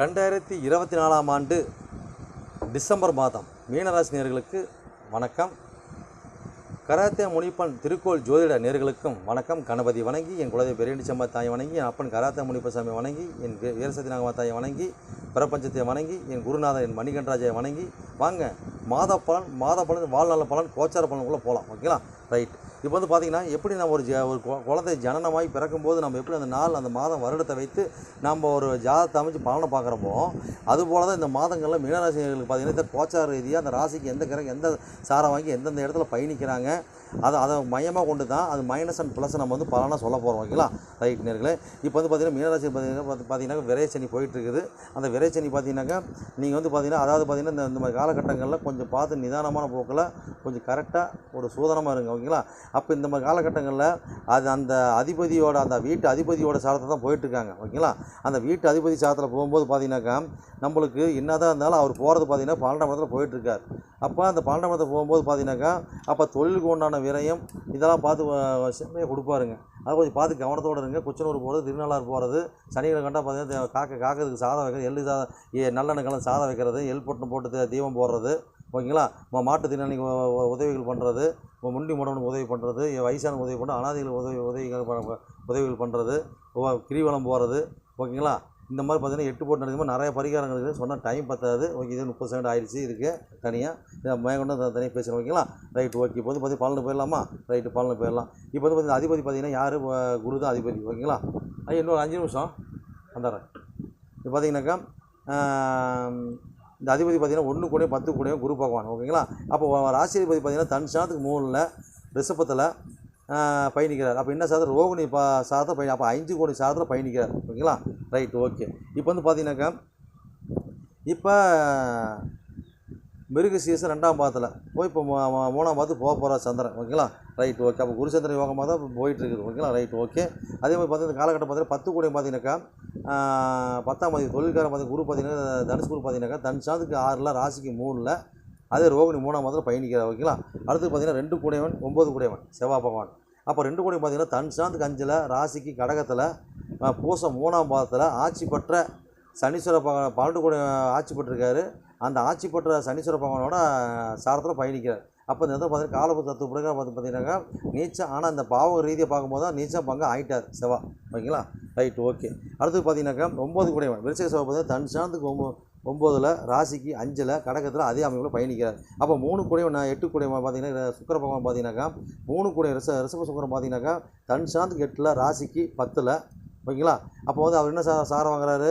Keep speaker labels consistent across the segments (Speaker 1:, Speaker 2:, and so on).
Speaker 1: ரெண்டாயிரத்தி இருபத்தி நாலாம் ஆண்டு டிசம்பர் மாதம் மீனராசி நேர்களுக்கு வணக்கம். கராத்தே முனிப்பன் திருக்கோள் ஜோதிட நேர்களுக்கும் வணக்கம். கணபதி வணங்கி என் குலதெய்வ பெரியண்டி சம்பா தாயை வணங்கி என் அப்பன் கராத்தே முனிப்பசாமி வணங்கி என் வீ- வீரசத்தி நாகமா தாயை வணங்கி பிரபஞ்சத்தை வணங்கி என் குருநாதன் என் மணிகண்டராஜை வணங்கி. வாங்க மாத பலன் மாத பலன் வாழ்நாள் பலன் கோச்சார பலனுக்குள்ளே போகலாம் ஓகேங்களா? ரைட் இப்போ வந்து பார்த்தீங்கன்னா எப்படி நம்ம ஒரு ஜ ஒரு குழந்தை ஜனனமாகி பிறக்கும்போது நம்ம எப்படி அந்த நாள் அந்த மாதம் வருடத்தை வைத்து நம்ம ஒரு ஜாதத்தை அமைச்சு பலனை பார்க்குறப்போ அதுபோல் தான் இந்த மாதங்களில் மீனராசிகளுக்கு பார்த்தீங்கன்னா இந்த கோச்சார ரீதியாக அந்த ராசிக்கு எந்த கிரகம் எந்த சாரம் வாங்கி எந்தெந்த இடத்துல பயணிக்கிறாங்க அதை அதை மையமாக கொண்டு தான் அது மைனஸ் அண்ட் ப்ளஸ் நம்ம வந்து பலனாக சொல்ல போகிறோம் ஓகேங்களா? ரைட் நேர்களே. இப்போ வந்து பார்த்தீங்கன்னா மீனராசி பார்த்தீங்கன்னா பார்த்தீங்கன்னா விரைச்சனி போயிட்டு இருக்குது அந்த விரைச்சனி பார்த்தீங்கன்னாக்கா நீங்கள் வந்து பார்த்தீங்கன்னா அதாவது பார்த்தீங்கன்னா இந்த இந்த மாதிரி காலகட்டங்களில் கொஞ்சம் பார்த்து நிதானமான போக்கில் கொஞ்சம் கரெக்டாக ஒரு சூதனமாக இருங்க ஓகேங்களா? அப்போ இந்த மாதிரி காலகட்டங்களில் அது அந்த அதிபதியோட அந்த வீட்டு அதிபதியோட சாரத்தை தான் போயிட்டுருக்காங்க ஓகேங்களா? அந்த வீட்டு அதிபதி சாரத்தில் போகும்போது பார்த்தீங்கன்னாக்கா நம்மளுக்கு என்னதான் இருந்தாலும் அவர் போகிறது பார்த்தீங்கன்னா பன்னெண்டாம் இடத்துல போயிட்டுருக்கார். அப்போ அந்த பன்னெண்டாம் இடத்துல போகும்போது பார்த்தீங்கன்னாக்கா அப்போ தொழிலுக்கு உண்டான விரயம் இதெல்லாம் பார்த்து செம்மையாக கொடுப்பாருங்க. அதை கொஞ்சம் பார்த்து கவனத்தோடு இருங்க. குச்சனூர் போகிறது திருநள்ளாறு போகிறது சனிகளை கண்டா பார்த்தீங்கன்னா காக்க காக்கிறதுக்கு சாதம் வைக்கிறது எள்ளு சாதம் ஏ நல்லெண்ணெய் கலந்து சாதம் வைக்கிறது எள் பொட்டணம் போட்டு தீபம் போடுறது. ஓகேங்களா? மாட்டு மாட்டுத் உதவிகள் பண்ணுறது முண்டி முடவனுக்கு உதவி பண்ணுறது வயசான உதவி பண்ணுறது அனாதைகளுக்கு உதவி உதவிகள் உதவிகள் பண்ணுறது கிரிவலம் போகிறது ஓகேங்களா? இந்த மாதிரி பார்த்தீங்கன்னா எட்டு போட்டு நடக்கும்போது நிறைய பரிகாரங்கள் இருக்குது. சொன்னால் டைம் பத்தாது. ஓகே இது முப்பது செகண்ட் ஆயிடுச்சு இருக்குது தனியாக மேற்கொண்டு தனியாக பேசணும் ஓகேங்களா ரைட் ஓகே இப்போ வந்து பார்த்து பலனு போயிடலாமா? ரைட்டு பலனு போயிடலாம். இப்போ வந்து பார்த்திங்கன்னா அதிபதி பார்த்தீங்கன்னா யார்? குரு தான் அதிபதி ஓகேங்களா ஐயா இன்னொரு அஞ்சு நிமிஷம். வந்துடுறேன் இப்போ பார்த்தீங்கன்னாக்கா இந்த அதிபதி பார்த்திங்கன்னா ஒன்று கூடயும் பத்து கூடயும் குரு பகவான் ஓகேங்களா அப்போ ராசிபதி பார்த்தீங்கன்னா தன் சாதத்துக்கு மூணில் ரிஷபத்தில் பயணிக்கிறார். அப்போ என்ன சாதம் ரோகிணி பா சாதத்தை பயணி அப்போ அஞ்சு கோடி சாதத்தில் பயணிக்கிறார் ஓகேங்களா ரைட் ஓகே. இப்போ வந்து பார்த்தீங்கன்னாக்கா இப்போ மிருக சீசன் ரெண்டாம் பாதத்தில் போய் இப்போ மூணாம் பாத்து போக போகிறார் சந்திரன் ஓகேங்களா? Right okay. அப்போ குருச்சந்திர யோகமாக தான் இப்போ ஓகேங்களா? Right okay. அதே மாதிரி பார்த்தீங்கன்னா இந்த காலகட்டம் பார்த்தீங்கன்னா பத்து கூட பார்த்தீங்கன்னாக்கா பத்தாம் பாதி தொழில்காரன் பார்த்து குரு பார்த்தீங்கன்னா தனுஷ் குரு பார்த்தீங்கன்னாக்கா தன் சாந்துக்கு ஆறில் ராசிக்கு மூணில் அதே ரோகிணி மூணாம் மாதத்தில் பயணிக்கிறார் ஓகேங்களா? அடுத்து பார்த்தீங்கன்னா ரெண்டு கூடையவன் ஒம்பது கூடையவன் செவ்வாய் பகவான். அப்போ ரெண்டு கூடையும் பார்த்தீங்கன்னா தன் சாந்துக்கு அஞ்சில் ராசிக்கு கடகத்தில் பூசம் மூணாம் பாதத்தில் ஆட்சி பெற்ற சனீஸ்வர பகவான் பன்னெண்டு கூட ஆட்சி பெற்றிருக்காரு. அந்த ஆட்சி பெற்ற சனீஸ்வர பகவானோட சாரத்தில் பயணிக்கிறார். அப்போ இந்த இடத்துல பார்த்தீங்கன்னா காலப்பு தத்துவ பிரகாரம் பார்த்து பார்த்தீங்கன்னாக்கா நீச்சம் ஆனால் இந்த பாவ ரீதியாக பார்க்கும்போது தான் நீச்சம் பங்கு ஆகிட்டார் செவ்வா. ஓகேங்களா? ரைட் ஓகே அடுத்து பார்த்தீங்கன்னாக்கா ஒம்பது கூடையவன் விருச்சிக செவ்வாய் பார்த்தீங்கன்னா தன் சாந்துக்கு ஒம்பது ஒம்போதில் ராசிக்கு அஞ்சில் கடகத்தில் அதே அமைப்பில் பயணிக்கிறார். அப்போ மூணு குடையவன் நான் எட்டு கூடையவன் பார்த்தீங்கன்னா சுக்கர பகவான் பார்த்தீங்கன்னாக்கா மூணு கூடை ரிச ரிசப சுக்கரம் பார்த்தீங்கன்னாக்கா தன் சாந்துக்கு எட்டில் ராசிக்கு பத்தில் ஓகேங்களா? அப்போ வந்து அவர் என்ன சார் சாரம் வாங்குறாரு?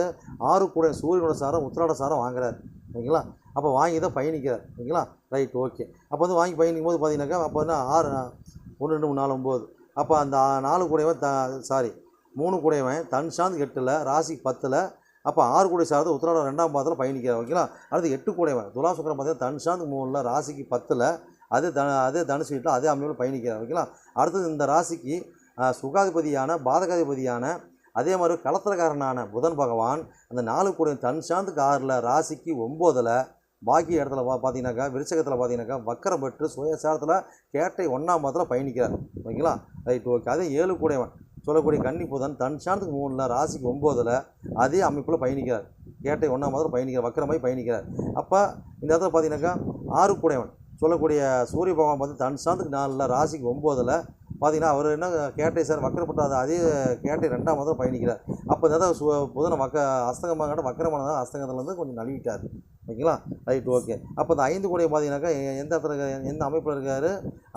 Speaker 1: ஆறு கூட சூரியனோட சாரம் உத்திராட சாரம் வாங்குறாரு. ஓகேங்களா? அப்போ வாங்கி தான் பயணிக்கிறார். ஓகேங்களா? Right okay. அப்போ வந்து வாங்கி பயணிக்கும் போது பார்த்தீங்கன்னாக்கா அப்போ வந்து ஆறு ஒன்று ரெண்டு மூணு நாலு ஒம்பது அப்போ அந்த நாலு கூடையவன் த சாரி மூணு கூடையவன் தன் சாந்து எட்டில் ராசி பத்தில் அப்போ ஆறு கூடை சார்ந்து உத்திராடம் ரெண்டாம் பாதத்தில் பயணிக்கிறார். ஓகேங்களா? அடுத்து எட்டு கூடையவன் துலா சுக்கரம் பார்த்தீங்கன்னா தன் சாந்து மூணில் ராசிக்கு பத்தில் அதே த அதே தனுசு வீட்டில் அதே அமைப்பில் பயணிக்கிறார். ஓகேங்களா? அடுத்தது இந்த ராசிக்கு சுகாதிபதியான பாதகாதிபதியான அதே மாதிரி களத்திரக்காரனான புதன் பகவான் அந்த நாலு கோடி தன் சாந்துக்கு ஆறில் ராசிக்கு ஒம்போதில் பாக்கி இடத்துல பா பார்த்தீங்கன்னாக்கா விருச்சகத்தில் பார்த்தீங்கன்னாக்கா வக்கரம் பெற்று சுயசாரத்தில் கேட்டை ஒன்றாம் மாதத்தில் பயணிக்கிறார். ஓகேங்களா? Right okay. அதே ஏழு கூடையவன் சொல்லக்கூடிய கன்னி புதன் தன் சாந்துக்கு மூணில் ராசிக்கு ஒம்போதில் அதே அமைப்பில் பயணிக்கிறார். கேட்டை ஒன்றாம் மாதத்தில் பயணிக்கிறார் வக்கரமாய் பயணிக்கிறார். அப்போ இந்த இடத்துல பார்த்தீங்கன்னாக்கா ஆறு கூடையவன் சொல்லக்கூடிய சூரிய பகவான் பார்த்து தன் சாந்துக்கு நாலில் ராசிக்கு ஒம்போதில் பார்த்தீங்கன்னா அவர் என்ன கேட்டை சார் வக்கரப்பட்டாத அதே கேட்டை ரெண்டாம் மாதம் பயணிக்கிறார். அப்போ தான் சு புதனை வக்க அஸ்தங்கமாக வக்கரமானதாக அஸ்தங்கத்துலேருந்து கொஞ்சம் நழுவிட்டார். ஓகேங்களா? Right okay. அப்போ இந்த ஐந்து கோடியை பார்த்தீங்கன்னாக்கா எந்த இடத்துல எந்த அமைப்பில் இருக்கார்?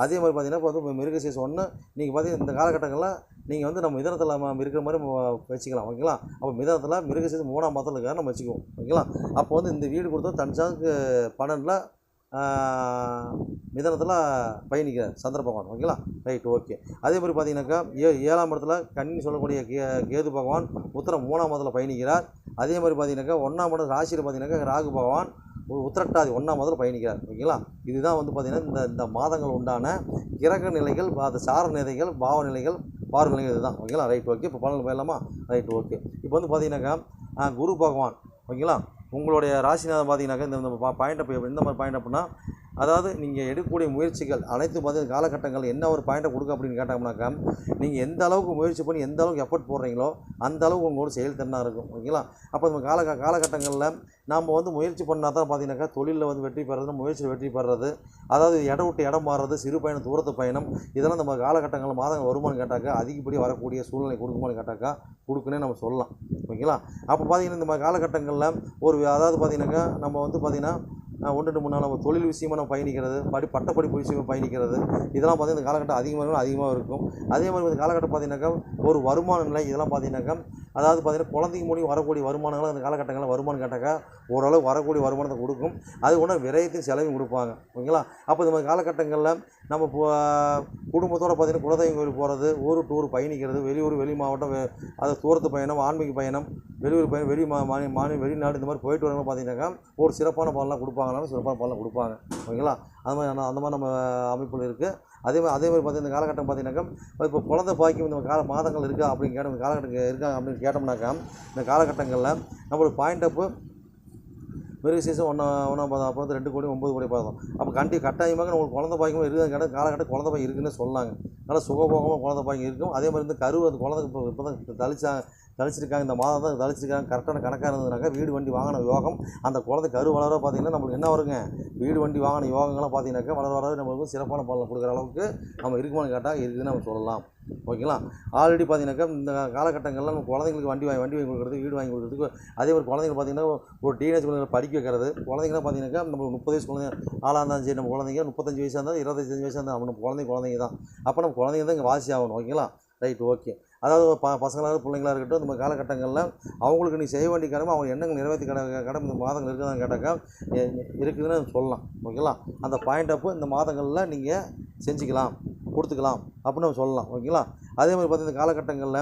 Speaker 1: அதே மாதிரி பார்த்தீங்கன்னா இப்போ வந்து மிருகசீஸ் ஒன்று நீங்கள் பார்த்தீங்கன்னா இந்த காலகட்டங்களில் நீங்கள் வந்து நம்ம மிதனத்தில் நம்ம இருக்கிற மாதிரி வச்சுக்கலாம் ஓகேங்களா? அப்போ மிதனத்தில் மிருகசீஸ் மூணாம் மாதத்தில் இருக்காரு நம்ம வச்சுக்குவோம் ஓகேங்களா? அப்போ வந்து இந்த வீடு கொடுத்தா தனிச்சாவுக்கு பன்னெண்டில் மிதனத்தில் பயணிக்கிறார் சந்திர பகவான் ஓகேங்களா? ரைட் ஓகே அதே மாதிரி பார்த்தீங்கன்னாக்கா ஏ ஏழாம் இடத்துல கண்ணின்னு சொல்லக்கூடிய கே கேது பகவான் உத்தரம் மூணாம் இடத்துல பயணிக்கிறார். அதே மாதிரி பார்த்தீங்கன்னாக்கா ஒன்றாம் இடம் ராசியில் பார்த்தீங்கன்னாக்கா ராகு பகவான் உத்திரட்டாதி ஒன்றாம் முதல்ல பயணிக்கிறார் ஓகேங்களா? இதுதான் வந்து பார்த்திங்கன்னா இந்த இந்த மாதங்கள் உண்டான கிரக நிலைகள் அது சார நிலைகள் பாவ நிலைகள் பார்வை நிலைகள் இதுதான் ஓகேங்களா? ரைட் ஓகே இப்போ பலன் போயிடலாமா? ரைட் ஓகே இப்போ வந்து பார்த்தீங்கன்னாக்கா குரு பகவான் ஓகேங்களா? உங்களுடைய ராசிநாதன் பார்த்தீங்கன்னாக்கா இந்த இந்த பாயிண்ட் அப்போ இந்த மாதிரி பாயிண்ட் அப்படின்னா அதாவது நீங்கள் எடுக்கக்கூடிய முயற்சிகள் அனைத்து பார்த்து காலகட்டங்கள் என்ன ஒரு பாயிண்ட்டை கொடுக்க அப்படின்னு கேட்டோம்னாக்கா நீங்கள் எந்த அளவுக்கு முயற்சி பண்ணி எந்த அளவுக்கு எஃபர்ட் போடுறீங்களோ அந்த அளவுக்கு உங்களோட செயல்திறனாக இருக்கும். ஓகேங்களா? அப்போ நம்ம கால காலகட்டங்களில் நாம் வந்து முயற்சி பண்ணால் தான் பார்த்தீங்கன்னாக்கா தொழிலில் வந்து வெற்றி பெறது முயற்சியில் வெற்றி பெறது அதாவது இடம் விட்டு இடம் மாறுறது சிறு பயணம் தூரத்து பயணம் இதெல்லாம் நம்ம காலகட்டங்கள் மாதங்கள் வருமானு கேட்டாக்கா அதிகப்படி வரக்கூடிய சூழ்நிலை கொடுக்குமான்னு கேட்டாக்கா கொடுக்குன்னே நம்ம சொல்லலாம். ஓகேங்களா? அப்போ பார்த்தீங்கன்னா இந்த மாதிரி காலகட்டங்களில் ஒரு அதாவது பார்த்தீங்கன்னாக்கா நம்ம வந்து பார்த்திங்கன்னா ஒன்று ரெண்டு மூணு நாள் நம்ம தொழில் விஷயமாக நம்ம பயணிக்கிறது படி பட்டப்படிப்பு விஷயமாக பயணிக்கிறது இதெல்லாம் பார்த்தீங்கன்னா இந்த காலகட்டம் அதிகமாக அதிகமாக இருக்கும். அதே மாதிரி இந்த காலகட்டம் பார்த்தீங்கன்னாக்கா ஒரு வருமான நிலை இதெல்லாம் பார்த்தீங்கன்னாக்கா அதாவது பார்த்தீங்கன்னா குழந்தைங்க மூலியம் வரக்கூடிய வருமானங்கள் அந்த காலகட்டங்களில் வருமானம் கேட்டாக்கா ஓரளவு வரக்கூடிய வருமானத்தை கொடுக்கும். அது ஒன்று விரயத்தையும் செலவையும் கொடுப்பாங்க. ஓகேங்களா? அப்போ இந்த மாதிரி காலகட்டங்களில் நம்ம குடும்பத்தோடு பார்த்தீங்கன்னா குலதெய்வம் கோயில் போகிறது ஊர் டூர் பயணிக்கிறது வெளியூர் வெளி மாவட்டம் அது தூரத்து பயணம் ஆன்மீக பயணம் வெளியூர் பயணம் வெளி மா மாநில மாநில வெளிநாடு இந்த மாதிரி போயிட்டு வரவங்க பார்த்தீங்கன்னாக்கா ஒரு சிறப்பான பலனாக கொடுப்பாங்கனாலும் சிறப்பான பலனாக கொடுப்பாங்க. ஓகேங்களா? அந்த மாதிரி அந்த மாதிரி நம்ம அமைப்பில் இருக்குது அதே மாதிரி அதே மாதிரி பார்த்தீங்கன்னா இந்த காலகட்டம் பார்த்தீங்கன்னாக்கா இப்போ குழந்தை பாய்க்கும் இந்த கால மாதங்கள் இருக்கா அப்படின்னு கேட்டோம் இந்த காலகட்டம் இருக்கா அப்படின்னு கேட்டோம்னாக்கா இந்த காலகட்டங்களில் நம்மளுக்கு பாயிண்ட் அப்பு மிருகசீசம் ஒன்றா ஒன்றா பாதம் அப்புறம் ரெண்டு கோடி ஒம்பது கோடி பாதம். அப்போ கண்டி கட்டாயமாக நம்ம குழந்தை பாய்க்கும் இருக்குது. கேட்டால் காலகட்டம் குழந்தை பாய் இருக்குன்னு சொன்னாங்க. நல்லா சுகபோகமாக குழந்தை பாக்கியம் இருக்கும். அதே மாதிரி வந்து கருவு அந்த குழந்தை இப்போ இப்போ தான் தளிச்சாங்க தளிச்சிருக்காங்க இந்த மாதம் தான் தளிச்சிருக்காங்க கரெக்டான கணக்காக இருந்ததுனாக்கா வீடு வண்டி வாங்கின யோகம். அந்த குழந்தை கரு வளர பார்த்தீங்கன்னா நம்மளுக்கு என்ன வருங்க? வீடு வண்டி வாங்கின யோகங்கள்லாம் பார்த்தீங்கன்னாக்கா வளர வளர நம்மளுக்கு சிறப்பான பலன் கொடுக்குற அளவுக்கு நம்ம இருக்குமான்னு கேட்டால் இருக்குதுன்னு நம்ம சொல்லலாம். ஓகேங்களா? ஆல்ரெடி பார்த்தீங்கன்னாக்கா இந்த காலகட்டங்களில் நம்ம குழந்தைங்களுக்கு வண்டி வாங்கி வண்டி வாங்கி கொடுக்குறது வீடு வாங்கி கொடுக்குறதுக்கு அதே மாதிரி குழந்தைங்க பார்த்தீங்கன்னா ஒரு டீனேஜ் குழந்தைங்க படிக்க வைக்கிறது. குழந்தைங்கலாம் பார்த்தீங்கன்னாக்கா நம்ம முப்பது வயசு குழந்தைங்க ஆளாக இருந்தாலும் சரி நம்ம குழந்தைங்க முப்பத்தஞ்சு வயசாக இருந்தாலும் இருபத்தஞ்சு வயசாக இருந்தால் நம்ம குழந்தைங்க குழந்தைங்க தான். அப்போ நம்ம குழந்தைங்க தான் இங்கே வாசி ஆகணும் ஓகேங்களா? ரைட் ஓகே அதாவது ப பசங்களாக பிள்ளைங்களா இருக்கட்டும் இந்த மாதிரி காலகட்டங்களில் அவங்களுக்கு நீ செய்ய வேண்டிய கடமை அவங்க எண்ணங்கள் நிறைவேற்றி கட கடமை இந்த மாதங்கள் இருக்குதான்னு கேட்டாக்கா இருக்குதுன்னு சொல்லலாம் ஓகேங்களா? அந்த பாயிண்ட் அப்போ இந்த மாதங்களில் நீங்கள் செஞ்சுக்கலாம். கொடுத்துக்கலாம் அப்படின்னு நம்ம சொல்லலாம். ஓகேங்களா? அதே மாதிரி பார்த்தீங்கன்னா இந்த காலகட்டங்களில்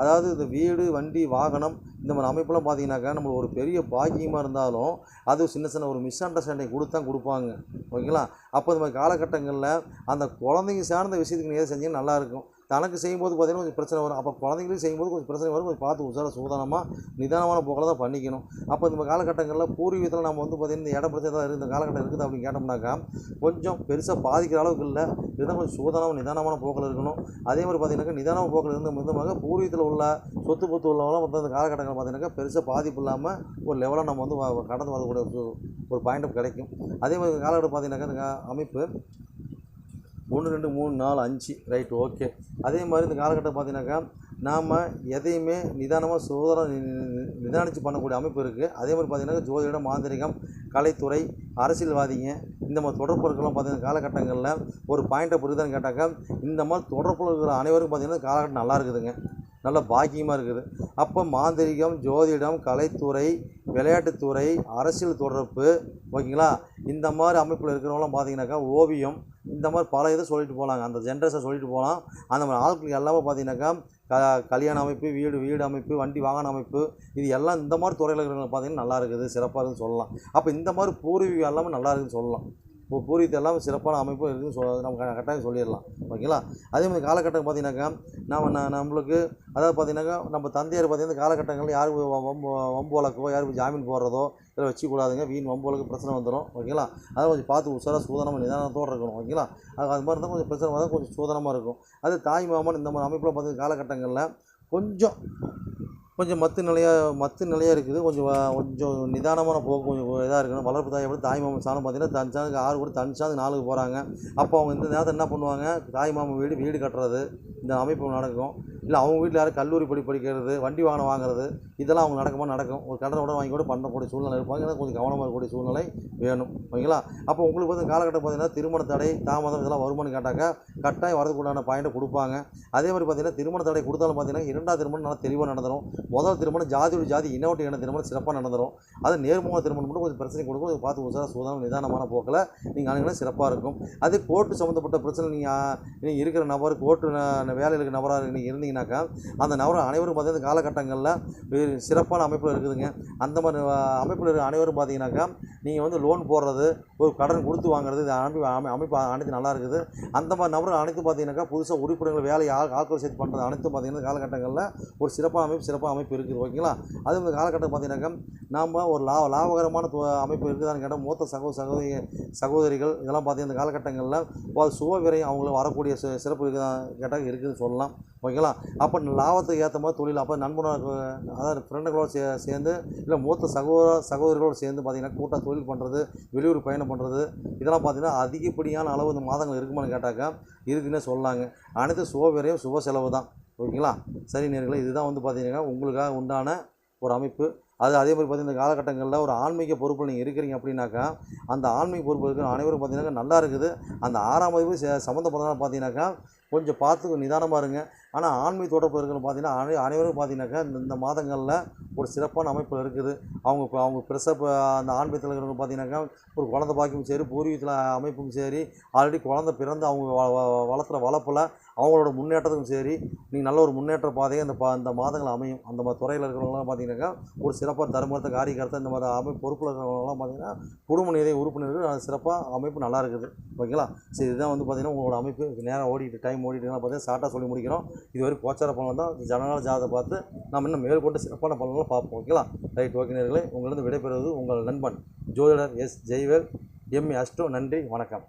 Speaker 1: அதாவது இந்த வீடு வண்டி வாகனம் இந்த மாதிரி அமைப்பெல்லாம் பார்த்தீங்கன்னாக்கா நம்மளுக்கு ஒரு பெரிய பாக்கியமாக இருந்தாலும் அது சின்ன சின்ன ஒரு மிஸ் அண்டர்ஸ்டாண்டிங் கொடுத்து தான் கொடுப்பாங்க. ஓகேங்களா? அப்போ இந்த மாதிரி காலகட்டங்களில் அந்த குழந்தைங்க சார்ந்த விஷயத்துக்கு நீங்கள் செஞ்சீங்கன்னா நல்லாயிருக்கும் தனக்கு செய்யும்போது பார்த்தீங்கன்னா கொஞ்சம் பிரச்சனை வரும். அப்போ குழந்தைங்களுக்கு செய்யும்போது கொஞ்சம் பிரச்சனை வரும். கொஞ்சம் பார்த்து உசார சூதானமாக நிதானமான போக்கில் தான் பண்ணிக்கணும். அப்போ இந்த காலகட்டங்களில் பூர்வீகத்தில் நம்ம வந்து பார்த்திங்கன்னா இந்த இடம் பிரச்சனை தான் இருக்குது இந்த காலகட்டம் இருக்குது அப்படின்னு கேட்டோம்னாக்கா கொஞ்சம் பெருசாக பாதிக்கிற அளவுக்கு இல்லை. இதுதான் கொஞ்சம் சூதானமாக நிதானமான போக்கில் இருக்கணும். அதே மாதிரி பார்த்தீங்கன்னாக்கா நிதானமான போக்கில் இருந்த விதமாக பூர்வீகத்தில் உள்ள சொத்து பொத்து உள்ளவங்களாம் வந்து அந்த காலகட்டங்கள் பார்த்தீங்கன்னாக்கா பெருசாக பாதிப்பு இல்லாமல் ஒரு லெவலாக நம்ம வந்து கடந்து வரக்கூடிய ஒரு ஒரு பாயிண்ட் கிடைக்கும். அதே மாதிரி காலகட்டம் பார்த்தீங்கன்னாக்கா அமைப்பு ஒன்று ரெண்டு மூணு நாலு அஞ்சு. ரைட் ஓகே அதே மாதிரி இந்த காலகட்டம் பார்த்தீங்கன்னாக்கா நாம் எதையுமே நிதானமாக சோதனை நிதானித்து பண்ணக்கூடிய அமைப்பு இருக்குது அதே மாதிரி பார்த்தீங்கன்னா ஜோதிடம் மாந்திரிகம் கலைத்துறை அரசியல்வாதிங்க இந்த மாதிரி தொடர்பு இருக்கலாம் பார்த்தீங்கன்னா காலகட்டங்களில் ஒரு பாயிண்ட்டை புரியுதான்னு கேட்டாக்கா இந்த மாதிரி தொடர்புல இருக்கிற அனைவருக்கும் பார்த்தீங்கன்னா காலகட்டம் நல்லா இருக்குதுங்க. நல்ல பாக்கியமாக இருக்குது. அப்போ மாந்திரிகம் ஜோதிடம் கலைத்துறை விளையாட்டுத்துறை அரசியல் தொடர்பு ஓகேங்களா? இந்த மாதிரி அமைப்பில் இருக்கிறவங்களாம் பார்த்தீங்கன்னாக்கா ஓவியம் இந்த மாதிரி பல இதை சொல்லிட்டு போகலாங்க அந்த ஜென்ரேஷன் சொல்லிட்டு போகலாம் அந்த மாதிரி ஆட்கள் எல்லாமே பார்த்தீங்கன்னாக்கா க கல்யாண அமைப்பு வீடு வீடு அமைப்பு வண்டி வாகன அமைப்பு இது எல்லாம் இந்த மாதிரி துறையில் இருக்கிறவங்க பார்த்தீங்கன்னா நல்லா இருக்குது சிறப்பாக இருக்குதுன்னு சொல்லலாம். அப்போ இந்த மாதிரி பூர்வீகம் எல்லாமே நல்லா இருக்குதுன்னு சொல்லலாம். இப்போ பூர்வீகத்தை எல்லாமே சிறப்பான அமைப்பு இருக்குதுன்னு சொல் நம்ம கட்டாயம் சொல்லிடலாம். ஓகேங்களா? அதே மாதிரி காலகட்டம் பார்த்தீங்கன்னாக்கா நாம் ந நம்மளுக்கு அதாவது பார்த்தீங்கன்னாக்கா நம்ம தந்தையார் பார்த்தீங்கன்னா காலகட்டங்களில் யாருக்கு வம்பு வம்பு வழக்கோ யாருக்கு ஜாமீன் போடுறதோ இதில் வச்சுக்கூடாதுங்க வீண் வம்பு வழக்கு பிரச்சனை வந்துடும் ஓகேங்களா? அதை கொஞ்சம் பார்த்து உஷாராக சூதனமாக நிதானத்தோடு இருக்கணும். ஓகேங்களா? அது அது மாதிரி இருந்தால் கொஞ்சம் பிரச்சனை வந்தால் கொஞ்சம் சூதனமாக இருக்கும். அது தாய் மாமன் இந்த மாதிரி அமைப்பில் பார்த்தீங்கன்னா காலகட்டங்களில் கொஞ்சம் கொஞ்சம் மத்து நிலையாக மத்து நிலையாக இருக்குது. கொஞ்சம் கொஞ்சம் நிதானமான போக்கு கொஞ்சம் இதாக இருக்கணும். வளர்ப்பு தாய் எப்படி தாய் மாமன் சாணம் பார்த்தீங்கன்னா தன் சாணுக்கு ஆறு கூட தன் சாணுக்கு நாலுக்கு போகிறாங்க அப்போ அவங்க இந்த நேரத்தில் என்ன பண்ணுவாங்க? தாய் மாமன் வீடு வீடு கட்டுறது. இந்த அமைப்பு நடக்கும். இல்லை அவங்க வீட்டில் யாரும் கல்லூரி படி படிக்கிறது வண்டி வாகனம் வாங்குறது இதெல்லாம் அவங்க நடக்குமா நடக்கும். ஒரு கடன் உடனே வாங்கி கூட பண்ணக்கூடிய சூழ்நிலை இருப்பாங்க கொஞ்சம் கவனமாக இருக்கக்கூடிய சூழ்நிலை வேணும். ஓகேங்களா? அப்போ உங்களுக்கு வந்து காலகட்டம் பார்த்தீங்கன்னா திருமண தடை தாமதம் இதெல்லாம் வருமானு கேட்டாக்கா கட்டாயம் வரதுக்குண்டான பாயிண்ட்டை கொடுப்பாங்க. அதே மாதிரி பார்த்தீங்கன்னா திருமண தடை கொடுத்தாலும் பார்த்தீங்கன்னா இரண்டாவது திருமணம் நல்லா தெளிவாக நடந்துடும் முதல் திருமணம் ஜாதியோட ஜாதி இனவட்டு இன திருமணம் சிறப்பாக நடந்துடும் அது நேர்முக திருமணம் மட்டும் கொஞ்சம் பிரச்சனை கொடுக்கும். அதை பார்த்து உசார சூதானம் நிதானமான போக்கில் நீங்கள் அணுகினா சிறப்பாக இருக்கும். அதே கோர்ட்டு சம்மந்தப்பட்ட பிரச்சனை நீங்கள் நீங்கள் இருக்கிற நபர் கோர்ட்டு வேலையில் இருக்கிற நபராக நீங்கள் இருந்தீங்கன்னா பார்த்தீங்கன்னாக்கா அந்த நபர் அனைவரும் பார்த்தீங்கன்னா காலகட்டங்களில் சிறப்பான அமைப்பில் இருக்குதுங்க. அந்த மாதிரி அமைப்பில் இருக்க அனைவரும் பார்த்தீங்கன்னாக்கா நீங்கள் வந்து லோன் போடுறது ஒரு கடன் கொடுத்து வாங்குறது இது அமைப்பு அமை- அமைப்பு அனைத்து நல்லா இருக்குது. அந்த மாதிரி நபர்கள் அனைத்து பார்த்தீங்கன்னாக்கா புதுசாக உறுப்பினர்கள் வேலை ஆள் ஆட்கள் சேர்த்து பண்ணுறது அனைத்தும் பார்த்தீங்கன்னா காலகட்டங்களில் ஒரு சிறப்பான அமைப்பு சிறப்பான அமைப்பு இருக்குது. ஓகேங்களா? அது இந்த காலகட்டம் பார்த்தீங்கன்னாக்கா நாம் ஒரு லா லாபகரமான அமைப்பு இருக்குதான்னு கேட்டால் மூத்த சகோ சகோதரி சகோதரிகள் இதெல்லாம் பார்த்தீங்கன்னா இந்த காலகட்டங்களில் சுப விரையும் அவங்களுக்கு வரக்கூடிய சிறப்பு இருக்குதான் கேட்டால் இருக்குதுன்னு சொல்லலாம். ஓகேங்களா? அப்போ லாபத்துக்கு ஏற்ற மாதிரி தொழில் அப்போ நண்பனாக அதாவது ஃப்ரெண்டுகளோடு சே சேர்ந்து இல்லை மூத்த சகோதர சகோதரிகளோடு சேர்ந்து பார்த்திங்கன்னா கூட்டாக தொழில் பண்ணுறது வெளியூர் பயணம் பண்ணுறது இதெல்லாம் பார்த்தீங்கன்னா அதிகப்படியான அளவு இந்த மாதங்கள் இருக்குமான்னு கேட்டாக்கா இருக்குன்னே சொல்லலாங்க அனைத்து சுபவிரையும் சுப செலவு தான். ஓகேங்களா? சரி நேர்களை இதுதான் வந்து பார்த்தீங்கன்னா உங்களுக்காக உண்டான ஒரு அமைப்பு. அது அதே மாதிரி பார்த்தீங்கன்னா இந்த காலகட்டங்களில் ஒரு ஆன்மீக பொறுப்பில் நீங்கள் இருக்கிறீங்க அப்படின்னாக்கா அந்த ஆன்மீக பொறுப்பு இருக்கிற அனைவரும் பார்த்தீங்கன்னா நல்லா இருக்குது. அந்த ஆறாம் வகுப்பு சே சம்மந்தப்பட்டதெல்லாம் பார்த்தீங்கன்னாக்கா கொஞ்சம் பார்த்து நிதானமாக இருங்க. ஆனால் ஆன்மீக தொடர்பு இருக்கிற பார்த்தீங்கன்னா அனை அனைவரும் பார்த்தீங்கன்னாக்கா இந்த மாதங்களில் ஒரு சிறப்பான அமைப்பில் இருக்குது. அவங்க இப்போ அவங்க பெருசாக இப்போ அந்த ஆன்மீகத்தில் இருக்கிறவங்க பார்த்தீங்கன்னாக்கா ஒரு குழந்தை பாக்கியும் சரி பூர்வீகத்தில் அமைப்பும் சரி ஆல்ரெடி குழந்தை பிறந்து அவங்க வ- வ- வளர்த்துற வளர்ப்பில் அவங்களோட முன்னேற்றத்துக்கும் சரி நீங்கள் நல்ல ஒரு முன்னேற்ற பாதையை அந்த பா அந்த மாதங்கள் அமையும். அந்த மாதிரி துறையில் இருக்கிறவங்களாம் பார்த்தீங்கன்னாக்கா ஒரு சிறப்பாக தர்மத்தை காரியகர்த்தா இந்த மாதிரி அமைப்பு பொறுப்பில் இருக்கிறவங்களாம் பார்த்தீங்கன்னா குடும்ப நிதி உறுப்பினர்கள் சிறப்பாக அமைப்பு நல்லா இருக்குது. ஓகேங்களா? சரி இதுதான் வந்து பார்த்தீங்கன்னா உங்களோட அமைப்பு. நேரம் ஓடிட்டு டைம் ஓடிட்டு பார்த்தீங்கன்னா ஷார்ட்டாக சொல்லி முடிக்கிறோம். இதுவரை கோச்சார பலன் தான் ஜனநாள் ஜாதகத்தை பார்த்து நம்ம இன்னும் மேற்கொண்டு சிறப்பான பலன்களை பார்ப்போம் ஓகேங்களா ரைட் ஓகே நேர்களே. உங்களிருந்து விடைபெறுவது உங்கள் நண்பன் ஜோதிடர் எஸ் ஜெய்வேல். எம் அஸ்டோ நன்றி வணக்கம்.